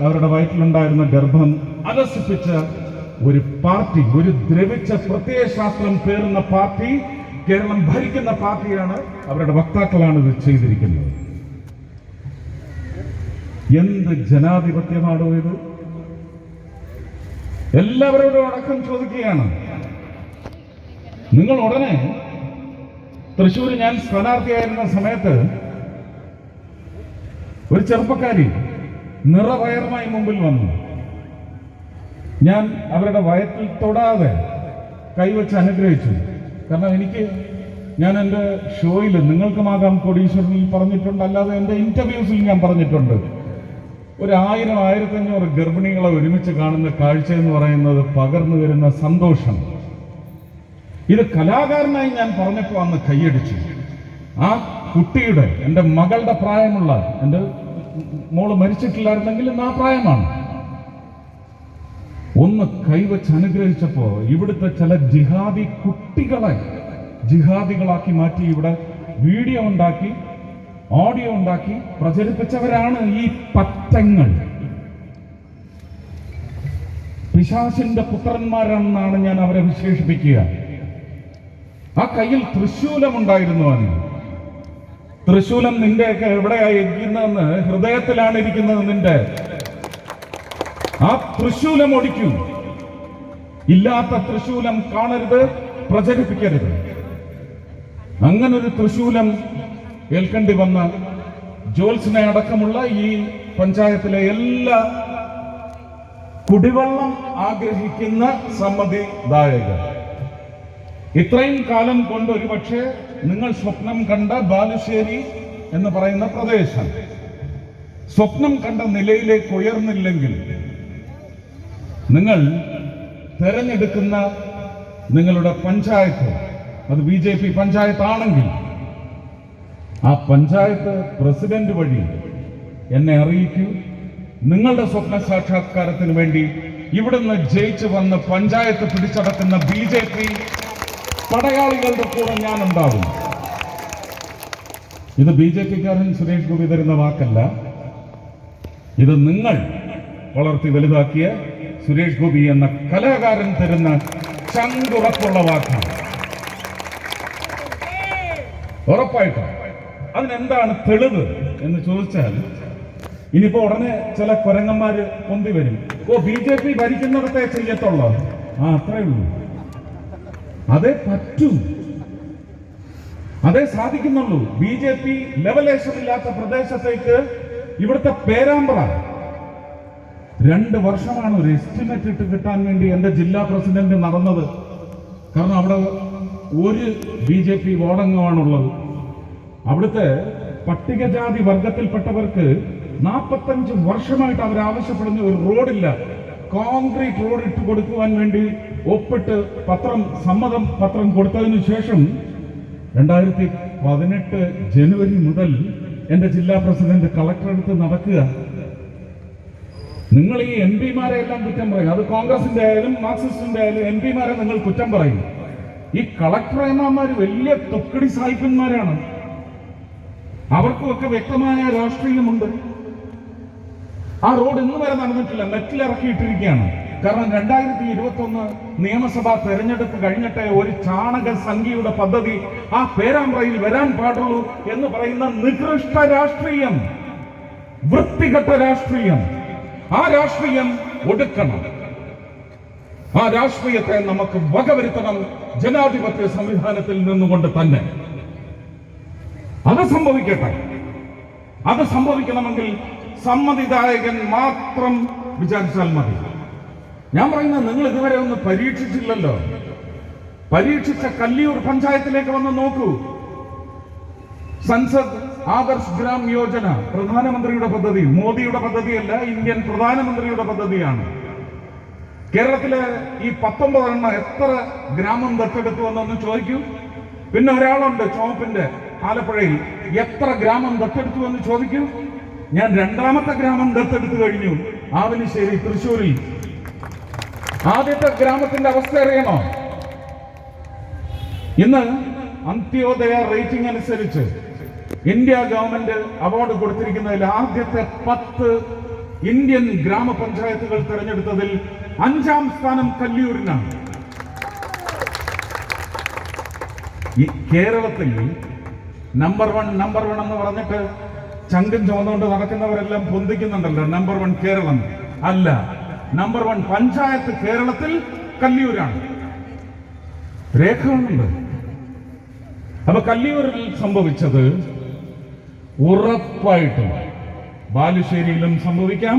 അവരുടെ വയറ്റിലുണ്ടായിരുന്ന ഗർഭം അലസിപ്പിച്ച ഒരു പാർട്ടി ഒരു ദ്രവിച്ച പ്രത്യയശാസ്ത്രം പേറുന്ന പാർട്ടി കേരളം ഭരിക്കുന്ന പാർട്ടിയാണ് അവരുടെ വക്താക്കളാണ് ഇത് ചെയ്തിരിക്കുന്നത്. എന്ത് ജനാധിപത്യമാണോ ഇത്? എല്ലാവരോടും അടക്കം ചോദിക്കുകയാണ്. നിങ്ങൾ ഉടനെ തൃശ്ശൂർ ഞാൻ സ്ഥാനാർത്ഥിയായിരുന്ന സമയത്ത് ഒരു ചെറുപ്പക്കാരി നിറവയറുമായി മുമ്പിൽ വന്നു. ഞാൻ അവരുടെ വയറ്റിൽ തൊടാതെ കൈവച്ച് അനുഗ്രഹിച്ചു. കാരണം എനിക്ക് ഞാൻ എന്റെ ഷോയിൽ നിങ്ങൾക്കുമാകാം കോടീശ്വരനിൽ പറഞ്ഞിട്ടുണ്ട്. അല്ലാതെ എന്റെ ഇന്റർവ്യൂസിൽ ഞാൻ പറഞ്ഞിട്ടുണ്ട്. ഒരു ആയിരം ആയിരത്തഞ്ഞൂറ് ഗർഭിണികളെ ഒരുമിച്ച് കാണുന്ന കാഴ്ച എന്ന് പറയുന്നത് പകർന്നു വരുന്ന സന്തോഷം. ഇത് കലാകാരനായി ഞാൻ പറഞ്ഞപ്പോൾ അന്ന് കൈയടിച്ചു. ആ കുട്ടിയുടെ എന്റെ മകളുടെ പ്രായമുള്ള എന്റെ മോൾ മരിച്ചിട്ടില്ലായിരുന്നെങ്കിൽ ഇന്ന് ആ പ്രായമാണ്. ഒന്ന് കൈവച്ച് അനുഗ്രഹിച്ചപ്പോ ഇവിടുത്തെ ചില ജിഹാദി കുട്ടികളെ ജിഹാദികളാക്കി മാറ്റി ഇവിടെ വീഡിയോ ഉണ്ടാക്കി ഓഡിയോ ഉണ്ടാക്കി പ്രചരിപ്പിച്ചവരാണ് ഈ പറ്റങ്ങൾ. പിശാസിന്റെ പുത്രന്മാരാണെന്നാണ് ഞാൻ അവരെ വിശേഷിപ്പിക്കുക. ആ കയ്യിൽ തൃശൂലം ഉണ്ടായിരുന്നു അവന്. തൃശൂലം നിന്റെയൊക്കെ എവിടെയായി ഇരിക്കുന്നതെന്ന് ഹൃദയത്തിലാണ് ഇരിക്കുന്നത് നിന്റെ. ആ തൃശൂലം ഒടിക്കൂ. ഇല്ലാത്ത തൃശൂലം കാണരുത് പ്രചരിപ്പിക്കരുത്. അങ്ങനൊരു തൃശൂലം ഏൽക്കേണ്ടി വന്ന ജോൽസിനെ അടക്കമുള്ള ഈ പഞ്ചായത്തിലെ എല്ലാ കുടിവെള്ളം ആഗ്രഹിക്കുന്ന സമ്മതിദായകർ. ഇത്രയും കാലം കൊണ്ട് ഒരുപക്ഷെ നിങ്ങൾ സ്വപ്നം കണ്ട ബാലുശ്ശേരി എന്ന് പറയുന്ന പ്രദേശം. സ്വപ്നം കണ്ട നിലയിലേക്ക് ഉയർന്നില്ലെങ്കിൽ നിങ്ങൾ തെരഞ്ഞെടുക്കുന്ന നിങ്ങളുടെ പഞ്ചായത്ത് അത് ബി ജെ പി പഞ്ചായത്താണെങ്കിൽ ആ പഞ്ചായത്ത് പ്രസിഡന്റ് വഴി എന്നെ അറിയിക്കൂ. നിങ്ങളുടെ സ്വപ്ന സാക്ഷാത്കാരത്തിന് വേണ്ടി ഇവിടുന്ന് ജയിച്ചു വന്ന് പഞ്ചായത്ത് പിടിച്ചടക്കുന്ന ബി ജെ പി പടയാളികളുടെ കൂടെ ഞാൻ ഉണ്ടാവും ഇത് ബി ജെ പിക്കാരൻ സുരേഷ് ഗോപി തരുന്ന വാക്കല്ല. ഇത് നിങ്ങൾ വളർത്തി വലുതാക്കിയ സുരേഷ് ഗോപി എന്ന കലാകാരൻ തരുന്ന ചങ്കുറപ്പുള്ള വാക്കാണ്. ഉറപ്പായിട്ടും അതിനെന്താണ് തെളിവ് എന്ന് ചോദിച്ചാൽ ഇനിയിപ്പോ ഉടനെ ചില കുരങ്ങന്മാര് പൊന്തി വരും. ഓ ബി ജെ പി ഭരിക്കുന്നിടത്തെ ചെയ്യത്തുള്ളൂ. ആ അത്രേ ഉള്ളൂ. അതേ പറ്റൂ. അതേ സാധിക്കുന്നുള്ളൂ. ബി ജെ പി ലെവലേഷമില്ലാത്ത പ്രദേശത്തേക്ക് ഇവിടുത്തെ പേരാമ്പ്ര. രണ്ട് വർഷമാണ് ഒരു എസ്റ്റിമേറ്റ് ഇട്ട് കിട്ടാൻ വേണ്ടി എന്റെ ജില്ലാ പ്രസിഡന്റ് നടന്നത്. കാരണം അവിടെ ഒരു ബി ജെ പി വോടംഗമാണുള്ളത് അവിടുത്തെ പട്ടികജാതി വർഗത്തിൽപ്പെട്ടവർക്ക് നാൽപ്പത്തഞ്ച് വർഷമായിട്ട് അവർ ആവശ്യപ്പെടുന്ന ഒരു റോഡില്ല. കോൺക്രീറ്റ് റോഡ് ഇട്ട് കൊടുക്കുവാൻ വേണ്ടി ഒപ്പിട്ട് പത്രം സമ്മതം പത്രം കൊടുത്തതിനു ശേഷം രണ്ടായിരത്തി പതിനെട്ട് ജനുവരി മുതൽ എന്റെ ജില്ലാ പ്രസിഡന്റ് കളക്ടർ അടുത്ത് നടക്കുക. നിങ്ങൾ ഈ എം പിമാരെ എല്ലാം കുറ്റം പറയും. അത് കോൺഗ്രസിന്റെ ആയാലും മാർക്സിസ്റ്റിന്റെ ആയാലും എം പിമാരെ നിങ്ങൾ കുറ്റം പറയും. ഈ കളക്ടർ എന്നമാര് വലിയ തൊക്കടി സായിപ്പന്മാരാണ് അവർക്കുമൊക്കെ വ്യക്തമായ രാഷ്ട്രീയമുണ്ട്. ആ റോഡ് ഇന്ന് വരെ നടന്നിട്ടില്ല. നെറ്റിൽ ഇറക്കിയിട്ടിരിക്കുകയാണ്. കാരണം രണ്ടായിരത്തി ഇരുപത്തി ഒന്ന് നിയമസഭാ തെരഞ്ഞെടുപ്പ് കഴിഞ്ഞിട്ട് ഒരു ചാണക സംഖ്യയുടെ പദ്ധതി ആ പേരാമ്പ്രയിൽ വരാൻ പാടുള്ളൂ എന്ന് പറയുന്ന നികൃഷ്ട രാഷ്ട്രീയം വൃത്തികെട്ട രാഷ്ട്രീയം ആ രാഷ്ട്രീയം ഒടുക്കണം. ആ രാഷ്ട്രീയത്തെ നമുക്ക് വകവരുത്തണം ജനാധിപത്യ സംവിധാനത്തിൽ നിന്നുകൊണ്ട് തന്നെ. അത് സംഭവിക്കട്ടെ. അത് സംഭവിക്കണമെങ്കിൽ സമ്മതിദായകൻ മാത്രം വിചാരിച്ചാൽ മതി. ഞാൻ പറയുന്നത് നിങ്ങൾ ഇതുവരെ ഒന്ന് പരീക്ഷിച്ചില്ലല്ലോ. പരീക്ഷിച്ച കല്ലിയൂർ പഞ്ചായത്തിലേക്ക് വന്ന് നോക്കൂ. സൻസദ് ആദർശ് ഗ്രാം യോജന പ്രധാനമന്ത്രിയുടെ പദ്ധതി മോദിയുടെ പദ്ധതിയല്ല ഇന്ത്യൻ പ്രധാനമന്ത്രിയുടെ പദ്ധതിയാണ്. കേരളത്തിലെ ഈ പത്തൊമ്പതെണ്ണം എത്ര ഗ്രാമം ദത്തെടുത്തു എന്നൊന്ന് ചോദിക്കൂ. പിന്നെ ഒരാളുണ്ട് ചോപ്പിന്റെ ആലപ്പുഴയിൽ. എത്ര ഗ്രാമം ദത്തെടുത്തു എന്ന് ചോദിക്കൂ. ഞാൻ രണ്ടാമത്തെ ഗ്രാമം ദത്തെടുത്തു കഴിഞ്ഞു. ആവലിശ്ശേരി തൃശ്ശൂരിൽ. ആദ്യത്തെ ഗ്രാമത്തിന്റെ അവസ്ഥ അറിയണോ? ഇന്ന് അന്ത്യോദയ റേറ്റിംഗ് അനുസരിച്ച് ഇന്ത്യ ഗവൺമെന്റ് അവാർഡ് കൊടുത്തിരിക്കുന്നതിൽ ആദ്യത്തെ പത്ത് ഇന്ത്യൻ ഗ്രാമപഞ്ചായത്തുകൾ തെരഞ്ഞെടുത്തതിൽ അഞ്ചാം സ്ഥാനം കല്ലിയൂരിനാണ് ഈ കേരളത്തിൽ നമ്പർ വൺ നമ്പർ വൺ എന്ന് പറഞ്ഞിട്ട് ചങ്കും ചുമന്നുകൊണ്ട് നടക്കുന്നവരെല്ലാം പൊന്തിക്കുന്നുണ്ടല്ലോ. Number one Keralam. അല്ല നമ്പർ വൺ പഞ്ചായത്ത് കേരളത്തിൽ കല്ലിയൂരാണ്. രേഖകളുണ്ട്. അപ്പൊ കല്ലിയൂരിൽ സംഭവിച്ചത് ഉറപ്പായിട്ടും ബാലുശ്ശേരിയിലും സംഭവിക്കാം.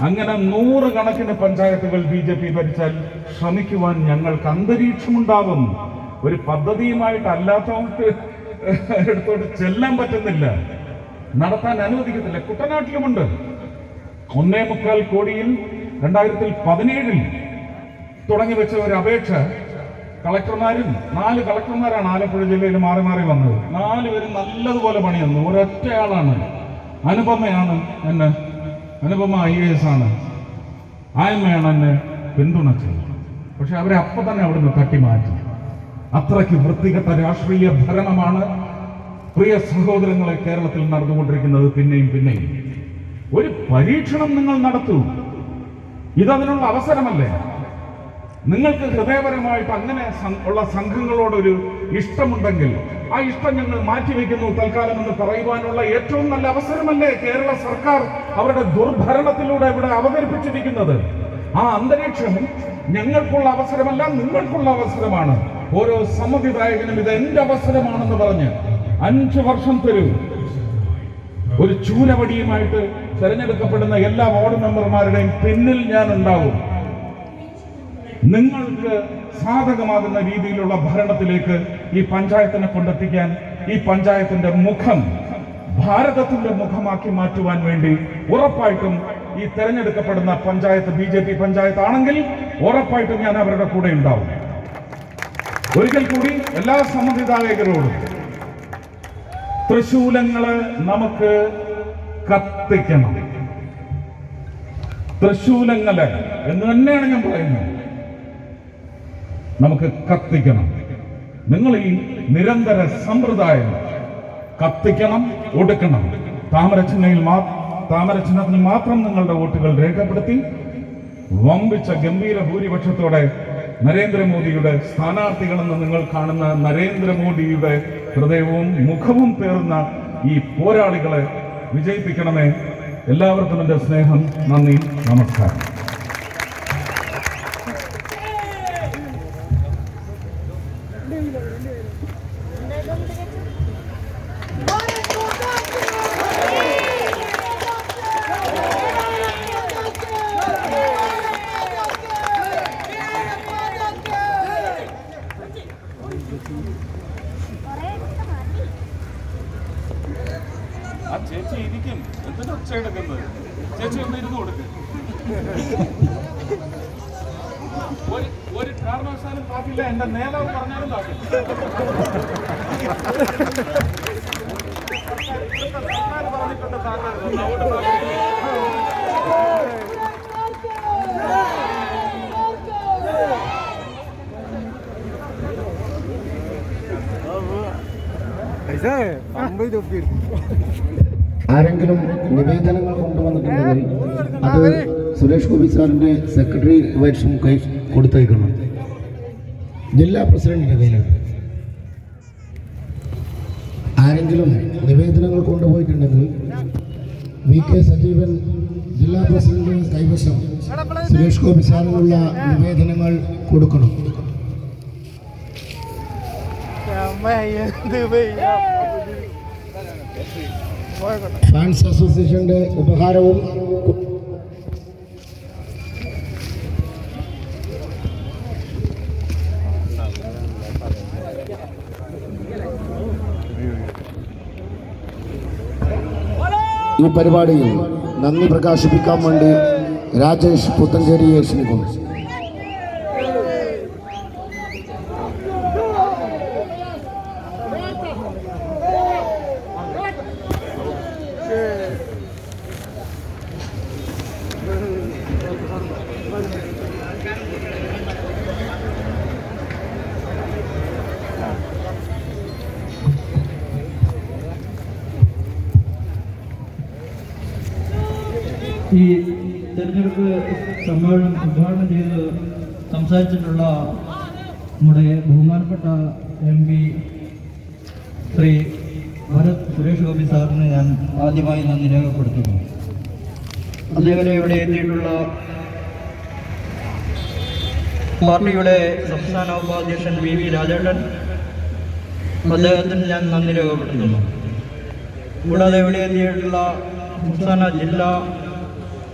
അങ്ങനെ നൂറുകണക്കിന് പഞ്ചായത്തുകൾ ബി ജെ പി ഭരിച്ചാൽ ശ്രമിക്കുവാൻ ഞങ്ങൾക്ക് അന്തരീക്ഷമുണ്ടാകും. ഒരു പദ്ധതിയുമായിട്ട് അല്ലാത്തവർക്ക് എടുത്തോട്ട് ചെല്ലാൻ പറ്റുന്നില്ല. നടത്താൻ അനുവദിക്കത്തില്ല. കുട്ടനാട്ടിലുമുണ്ട്. ഒന്നേ മുക്കാൽ കോടിയിൽ രണ്ടായിരത്തി പതിനേഴിൽ തുടങ്ങി വെച്ച ഒരു അപേക്ഷ കളക്ടർമാരും നാല് കളക്ടർമാരാണ് ആലപ്പുഴ ജില്ലയിൽ മാറി മാറി വന്നത്. നാലുപേരും നല്ലതുപോലെ പണി തന്നു ഒരൊറ്റയാളാണ് അനുപമയാണ് എന്നെ. അനുപമ ഐ എ എസ് ആണ്. ആയ്മയാണ് എന്നെ പിന്തുണച്ചത്. പക്ഷെ അവരെ അപ്പൊ തന്നെ അവിടുന്ന് തട്ടി മാറ്റി അത്രയ്ക്ക് വൃത്തികെട്ട രാഷ്ട്രീയ ഭരണമാണ് പ്രിയ സഹോദരങ്ങളെ കേരളത്തിൽ നടന്നുകൊണ്ടിരിക്കുന്നത് പിന്നെയും പിന്നെയും. ഒരു പരീക്ഷണം നിങ്ങൾ നടത്തൂ. ഇതതിനുള്ള അവസരമല്ലേ? നിങ്ങൾക്ക് ഹൃദയപരമായിട്ട് അങ്ങനെ ഉള്ള സംഘങ്ങളോടൊരു ഇഷ്ടമുണ്ടെങ്കിൽ ആ ഇഷ്ടം ഞങ്ങൾ മാറ്റിവെക്കുന്നു തൽക്കാലം എന്ന് പറയുവാനുള്ള ഏറ്റവും നല്ല അവസരമല്ലേ കേരള സർക്കാർ അവരുടെ ദുർഭരണത്തിലൂടെ ഇവിടെ അവതരിപ്പിച്ചിരിക്കുന്നത്? ആ അന്തരീക്ഷം ഞങ്ങൾക്കുള്ള അവസരമല്ല നിങ്ങൾക്കുള്ള അവസരമാണ്. ഓരോ സമ്മതിദായകനും ഇത് എന്റെ അവസരമാണെന്ന് പറഞ്ഞ് അഞ്ചു വർഷം തരൂ. ഒരു ചൂരവടിയുമായിട്ട് തെരഞ്ഞെടുക്കപ്പെടുന്ന എല്ലാ വാർഡ് മെമ്പർമാരുടെയും പിന്നിൽ ഞാൻ ഉണ്ടാവും നിങ്ങൾക്ക് സാധകമാകുന്ന രീതിയിലുള്ള ഭരണത്തിലേക്ക് ഈ പഞ്ചായത്തിനെ കൊണ്ടെത്തിക്കാൻ ഈ പഞ്ചായത്തിന്റെ മുഖം ഭാരതത്തിന്റെ മുഖമാക്കി മാറ്റുവാൻ വേണ്ടി ഉറപ്പായിട്ടും ഈ തെരഞ്ഞെടുക്കപ്പെടുന്ന panchayat B J P panchayat ആണെങ്കിൽ ഉറപ്പായിട്ടും ഞാൻ അവരുടെ കൂടെ ഉണ്ടാവും. ഒരിക്കൽ കൂടി എല്ലാ സമ്മതിദായകരോടും തൃശൂലങ്ങൾ നമുക്ക് കത്തിക്കണം. തൃശൂലങ്ങൾ എന്ന് തന്നെയാണ് ഞാൻ പറയുന്നത്. നമുക്ക് കത്തിക്കണം. നിങ്ങൾ ഈ നിരന്തര സമ്പ്രദായം കത്തിക്കണം ഒടുക്കണം. താമരചിഹ്നയിൽ മാ താമരചിഹ്നത്തിന് മാത്രം നിങ്ങളുടെ വോട്ടുകൾ രേഖപ്പെടുത്തി വമ്പിച്ച ഗംഭീര ഭൂരിപക്ഷത്തോടെ നരേന്ദ്രമോദിയുടെ സ്ഥാനാർത്ഥികളെന്ന് നിങ്ങൾ കാണുന്ന നരേന്ദ്രമോദിയുടെ ഹൃദയവും മുഖവും പേറുന്ന ഈ പോരാളികളെ വിജയിപ്പിക്കണമേ. എല്ലാവർക്കും എന്റെ സ്നേഹം നന്ദി നമസ്കാരം. ആരെങ്കിലും നിവേദനങ്ങൾ കൊണ്ടുവന്നിട്ടുണ്ടെങ്കിൽ അത് സുരേഷ് ഗോപി സാറിന്റെ സെക്രട്ടറി വൈറ്റ്സും കൈ കൊടുത്തേക്കണം. ജില്ലാ പ്രസിഡന്റിന്റെ കയ്യിലാണ് ആരെങ്കിലും നിവേദനങ്ങൾ കൊണ്ടുപോയിട്ടുണ്ടെങ്കിൽ വി കെ സജീവൻ ജില്ലാ പ്രസിഡന്റ് കൈവശം സുരേഷ് ഗോപി സാറിനുള്ള നിവേദനങ്ങൾ കൊടുക്കണം. ഫാൻസ് അസോസിയേഷന്റെ ഉപഹാരവും ഈ പരിപാടിയിൽ നന്ദി പ്രകാശിപ്പിക്കാൻ വേണ്ടി രാജേഷ് പുത്തഞ്ചേരിയെ ക്ഷണിക്കുന്നു ഈ തെരഞ്ഞെടുപ്പ് സമ്മേളനം ഉദ്ഘാടനം ചെയ്ത് സംസാരിച്ചിട്ടുള്ള നമ്മുടെ ബഹുമാനപ്പെട്ട എം പി ശ്രീ ഭരത് സുരേഷ് ഗോപി സാറിന് ഞാൻ ആദ്യമായി നന്ദി രേഖപ്പെടുത്തുന്നു. അതേപോലെ ഇവിടെ എത്തിയിട്ടുള്ള പാർട്ടിയുടെ സംസ്ഥാന ഉപാധ്യക്ഷൻ വി വി രാജേട്ടൻ അദ്ദേഹത്തിന് ഞാൻ നന്ദി രേഖപ്പെടുത്തുന്നു. കൂടാതെ ഇവിടെ എത്തിയിട്ടുള്ള സംസ്ഥാന ജില്ലാ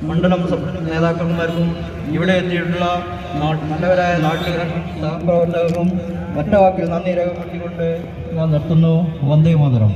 മണ്ഡലം നേതാക്കന്മാർക്കും ഇവിടെ എത്തിയിട്ടുള്ള നല്ലവരായ നാട്ടുകാർ സഹപ്രവർത്തകർക്കും ഒറ്റ വാക്കിൽ നന്ദി രേഖപ്പെടുത്തിക്കൊണ്ട് ഞാൻ നിർത്തുന്നു. വന്ദേ മാതരം.